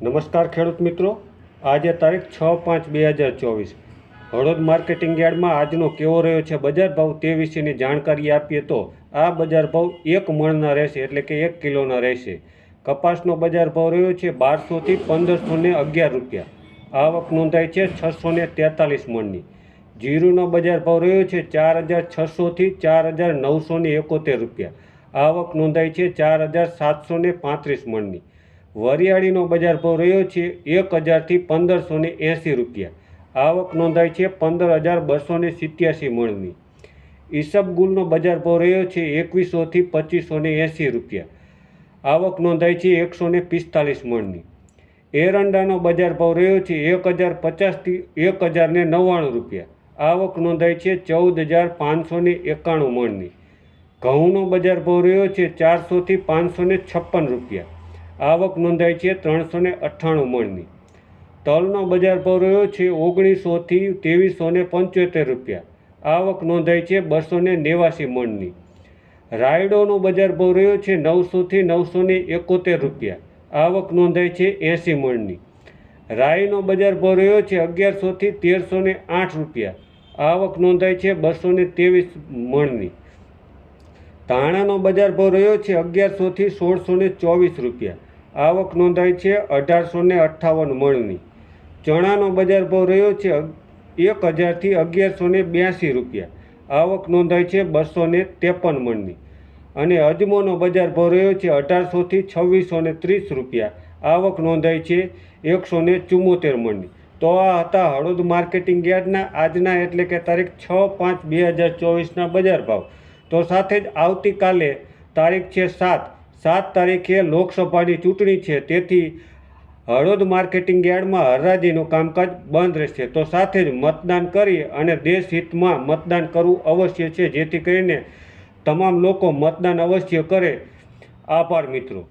નમસ્કાર ખેડૂત મિત્રો. આજે તારીખ છ પાંચ બે હજાર ચોવીસ. હળોદ માર્કેટિંગ યાર્ડમાં આજનો કેવો રહ્યો છે બજાર ભાવ તે વિશેની જાણકારી આપીએ તો આ બજાર ભાવ એક મણના રહેશે એટલે કે એક કિલોના રહેશે. કપાસનો બજાર ભાવ રહ્યો છે બારસોથી પંદરસો ને અગિયાર રૂપિયા. આવક નોંધાઈ છે છસો ને તેતાલીસ મણની. જીરુનો બજાર ભાવ રહ્યો છે ચાર હજાર છસોથી ચાર હજાર નવસો ને એકોતેર રૂપિયા. આવક નોંધાઈ છે ચાર હજાર સાતસો ને પાંત્રીસ મણની. વરિયાળીનો બજાર ભાવ રહ્યો છે એક હજારથી પંદરસો ને એંસી રૂપિયા. આવક નોંધાઈ છે પંદર હજાર બસો ને સિત્યાસી મણની. ઈસબગુલનો બજાર ભાવ રહ્યો છે એકવીસોથી પચીસો ને એંસી રૂપિયા. આવક નોંધાઈ છે એકસો ને પિસ્તાલીસ મણની. એરંડાનો બજાર ભાવ રહ્યો છે એક હજાર પચાસથી એક હજાર ને નવ્વાણું રૂપિયા. આવક નોંધાઈ છે ચૌદ હજાર પાંચસો ને એકાણું મણની. ઘઉંનો બજાર ભાવ રહ્યો છે ચારસોથી પાંચસો ને છપ્પન રૂપિયા. આવક નોંધાઈ છે ત્રણસો ને અઠ્ઠાણું મણની. તલનો બજાર ભાવ રહ્યો છે ઓગણીસોથી ત્રેવીસો ને પંચોતેર રૂપિયા. આવક નોંધાઈ છે બસો ને નેવાસી મણની. રાયડોનો બજાર ભાવ રહ્યો છે નવસોથી નવસો ને એકોતેર રૂપિયા. આવક નોંધાઈ છે એંસી મણની. રાઈનો બજાર ભાવ રહ્યો છે અગિયારસોથી તેરસો ને આઠ રૂપિયા. આવક નોંધાઈ છે બસો ને ત્રેવીસ મણની. ધાણાનો બજાર ભાવ રહ્યો છે અગિયારસોથી સોળસો ને ચોવીસ રૂપિયા. આવક નોંધાઈ છે અઢારસો ને અઠ્ઠાવન મણની. ચણાનો બજાર ભાવ રહ્યો છે એક હજારથી અગિયારસો ને બ્યાસી રૂપિયા. આવક નોંધાઈ છે બસો ને ત્રેપન મણની. અને અજમોનો બજાર ભાવ રહ્યો છે અઢારસોથી છવ્વીસો ને ત્રીસ રૂપિયા. આવક નોંધાઈ છે એકસો ને ચુમ્મોતેર મણની. તો આ હતા હળવદ માર્કેટિંગ યાર્ડના આજના એટલે કે તારીખ છ પાંચ બે હજાર ચોવીસના બજાર ભાવ. તો સાથે જ આવતીકાલે તારીખ છે સાત સાત તારીખે લોકસભાની ચૂંટણી છે, તેથી હળવદ માર્કેટિંગ યાર્ડમાં હરાજીનું કામકાજ બંધ રહેશે. તો સાથે જ મતદાન કરી અને દેશ હિતમાં મતદાન કરવું અવશ્ય છે, જેથી કરીને તમામ લોકો મતદાન અવશ્ય કરે. આભાર મિત્રો.